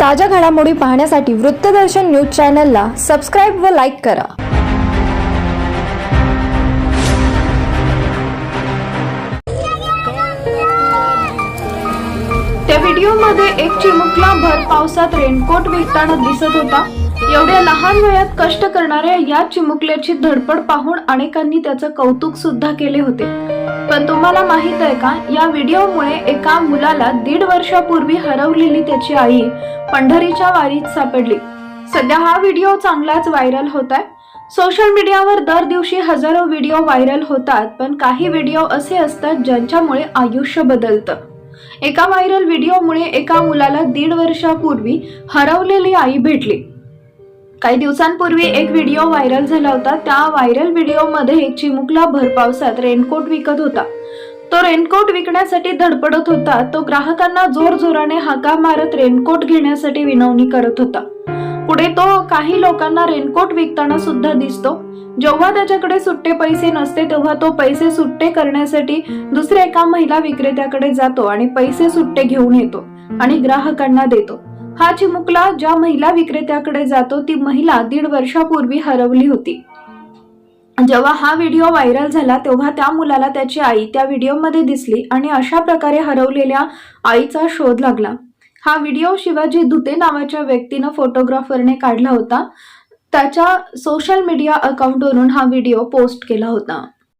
ताज्या घडामोडी पाहण्यासाठी वृत्तदर्शन न्यूज चॅनलला सबस्क्राईब व लाईक करा. त्या व्हिडिओमध्ये एक चिमुकला भर पावसात रेनकोट विकताना दिसत होता. एवढ्या लहान वयात कष्ट करणाऱ्या या चिमुकल्याची धडपड पाहून अनेकांनी त्याचं कौतुक सुद्धा केले होते. पण तुम्हाला माहीत आहे का या व्हिडिओमुळे एका मुलाला दीड वर्षापूर्वी हरवलेली त्याची आई पंढरीच्या वारीत सापडली. सध्या हा व्हिडिओ चांगलाच व्हायरल होत आहे सोशल मीडियावर दर दिवशी हजारो व्हिडिओ व्हायरल होतात पण काही व्हिडिओ असे असतात ज्यांच्यामुळे आयुष्य बदलतं. एका व्हायरल व्हिडिओमुळे एका मुलाला दीड वर्षापूर्वी हरवलेली आई भेटली. काही दिवसांपूर्वी एक व्हिडिओ व्हायरल झाला होता. त्या व्हायरल व्हिडिओमध्ये एक चिमुकला भर पावसात रेनकोट विकत होता. तो रेनकोट विकण्यासाठी धडपडत होता. तो ग्राहकांना जोर जोराने हाका मारत रेनकोट घेण्यासाठी विनवणी करत होता. पुढे तो काही लोकांना रेनकोट विकताना सुद्धा दिसतो. जेव्हा त्याच्याकडे सुट्टे पैसे नसते तेव्हा तो पैसे सुट्टे करण्यासाठी दुसऱ्या एका महिला विक्रेत्याकडे जातो आणि पैसे सुट्टे घेऊन येतो आणि ग्राहकांना देतो. हा चिमुकला ज्या महिला विक्रेत्याकडे जातो ती महिला दीड वर्षापूर्वी हरवली होती. जेव्हा हा व्हिडिओ व्हायरल झाला तेव्हा त्या मुलाला त्याची आई त्या व्हिडिओमध्ये दिसली आणि अशा प्रकारे हरवलेल्या आईचा शोध लागला. हा व्हिडिओ शिवाजी धुते नावाच्या व्यक्तीनं फोटोग्राफरने काढला होता. त्याच्या सोशल मीडिया अकाउंटवरून हा व्हिडिओ पोस्ट केला होता.